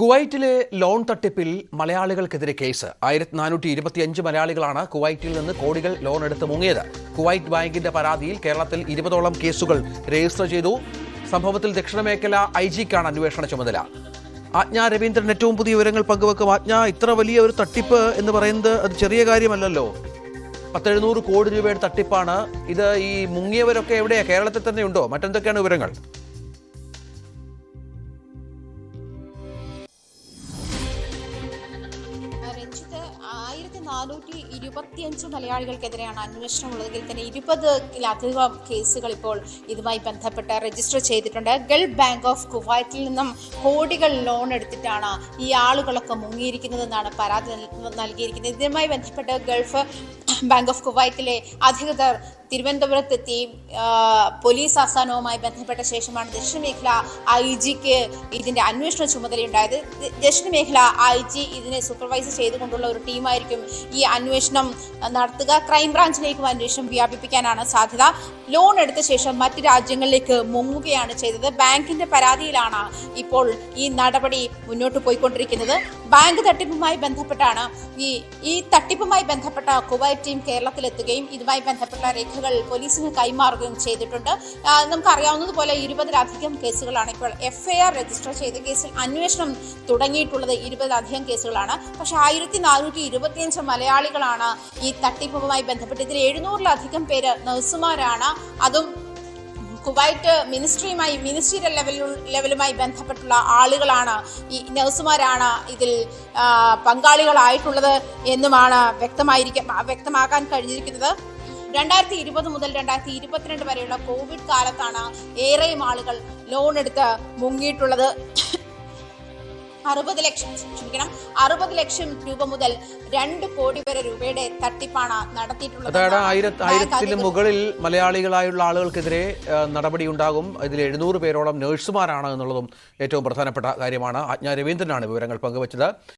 കുവൈറ്റിലെ ലോൺ തട്ടിപ്പിൽ മലയാളികൾക്കെതിരെ കേസ്. ആയിരത്തി നാനൂറ്റി ഇരുപത്തിയഞ്ച് മലയാളികളാണ് കുവൈറ്റിൽ നിന്ന് കോടികൾ ലോൺ എടുത്ത് മുങ്ങിയത്. കുവൈറ്റ് ബാങ്കിന്റെ പരാതിയിൽ കേരളത്തിൽ ഇരുപതോളം കേസുകൾ രജിസ്റ്റർ ചെയ്തു. സംഭവത്തിൽ ദക്ഷിണ മേഖല ഐ ജിക്കാണ് അന്വേഷണ ചുമതല. ആജ്ഞ രവീന്ദ്രൻ ഏറ്റവും പുതിയ വിവരങ്ങൾ പങ്കുവെക്കും. ആജ്ഞ ഇത്ര വലിയ ഒരു തട്ടിപ്പ് എന്ന് പറയുന്നത് അത് ചെറിയ കാര്യമല്ലല്ലോ. പത്തെഴുന്നൂറ് കോടി രൂപയുടെ തട്ടിപ്പാണ്. ഇത് ഈ മുങ്ങിയവരൊക്കെ എവിടെയാ? കേരളത്തിൽ തന്നെ ഉണ്ടോ? മറ്റെന്തൊക്കെയാണ് വിവരങ്ങൾ? ആയിരത്തി നാനൂറ്റി ഇരുപത്തിയഞ്ച് മലയാളികൾക്കെതിരെയാണ് അന്വേഷണം ഉള്ളതെങ്കിൽ തന്നെ ഇരുപതിലധികം കേസുകൾ ഇപ്പോൾ ഇതുമായി ബന്ധപ്പെട്ട് രജിസ്റ്റർ ചെയ്തിട്ടുണ്ട്. ഗൾഫ് ബാങ്ക് ഓഫ് കുവൈറ്റിൽ നിന്നും കോടികൾ ലോൺ എടുത്തിട്ടാണ് ഈ ആളുകളൊക്കെ മുങ്ങിയിരിക്കുന്നതെന്നാണ് പരാതി നൽ- നൽകിയിരിക്കുന്നത്. ഇതുമായി ബന്ധപ്പെട്ട് ഗൾഫ് ബാങ്ക് ഓഫ് കുവൈറ്റിലെ അധികൃതർ തിരുവനന്തപുരത്തെത്തി പോലീസ് ആസ്ഥാനവുമായി ബന്ധപ്പെട്ട ശേഷമാണ് ദക്ഷിണ മേഖല ഐ ജിക്ക് ഇതിന്റെ അന്വേഷണ ചുമതലയുണ്ടായത്. ദ- ദക്ഷിണ മേഖല ഐ ജി ഇതിനെ സൂപ്പർവൈസ് ചെയ്തുകൊണ്ടുള്ള ഒരു ടീമായിരിക്കും ഈ അന്വേഷണം നടത്തുക. ക്രൈംബ്രാഞ്ചിലേക്കും അന്വേഷണം വ്യാപിപ്പിക്കാനാണ് സാധ്യത. ലോൺ എടുത്ത ശേഷം മറ്റ് രാജ്യങ്ങളിലേക്ക് മുങ്ങുകയാണ് ചെയ്തത്. ബാങ്കിന്റെ പരാതിയിലാണ് ഇപ്പോൾ ഈ നടപടി മുന്നോട്ട് പോയിക്കൊണ്ടിരിക്കുന്നത്. ബാങ്ക് തട്ടിപ്പുമായി ബന്ധപ്പെട്ടാണ് ഈ ഈ തട്ടിപ്പുമായി ബന്ധപ്പെട്ട കുവൈറ്റ് ടീം കേരളത്തിലെത്തുകയും ഇതുമായി ബന്ധപ്പെട്ട രേഖകൾ പോലീസിന് കൈമാറുകയും ചെയ്തിട്ടുണ്ട്. നമുക്കറിയാവുന്നതുപോലെ ഇരുപതിലധികം കേസുകളാണ് ഇപ്പോൾ എഫ്ഐആർ രജിസ്റ്റർ ചെയ്ത കേസിൽ അന്വേഷണം തുടങ്ങിയിട്ടുള്ളത് ഇരുപതിലധികം കേസുകളാണ്. പക്ഷെ ആയിരത്തി നാനൂറ്റി ഇരുപത്തിയഞ്ച് മലയാളികളാണ് ഈ തട്ടിപ്പുമായി ബന്ധപ്പെട്ട്. ഇതിൽ എഴുന്നൂറിലധികം പേര് നഴ്സുമാരാണ്. അതും കുവൈറ്റ് മിനിസ്ട്രിയുമായി മിനിസ്ട്രിയുടെ ലെവലിൽ ലെവലുമായി ബന്ധപ്പെട്ടുള്ള ആളുകളാണ് ഈ നഴ്സുമാരാണ് ഇതിൽ പങ്കാളികളായിട്ടുള്ളത് എന്നുമാണ് വ്യക്തമായിരിക്കും വ്യക്തമാക്കാൻ കഴിഞ്ഞിരിക്കുന്നത്. രണ്ടായിരത്തി ഇരുപത് മുതൽ രണ്ടായിരത്തി ഇരുപത്തിരണ്ട് വരെയുള്ള കോവിഡ് കാലത്താണ് ഏറെയും ആളുകൾ ലോൺ എടുത്ത് മുങ്ങിയിട്ടുള്ളത്. അറുപത് ലക്ഷം ക്ഷമിക്കണം അറുപത് ലക്ഷം രൂപ മുതൽ രണ്ട് കോടി വരെ രൂപയുടെ തട്ടിപ്പാണ് നടത്തിയിട്ടുള്ളത്. ആയിരത്തിന് മുകളിൽ മലയാളികളായുള്ള ആളുകൾക്കെതിരെ നടപടി ഉണ്ടാകും. ഇതിൽ എഴുന്നൂറ് പേരോളം നഴ്സുമാരാണ് എന്നുള്ളതും ഏറ്റവും പ്രധാനപ്പെട്ട കാര്യമാണ്. ആജ്ഞ രവീന്ദ്രനാണ് വിവരങ്ങൾ പങ്കുവച്ചത്.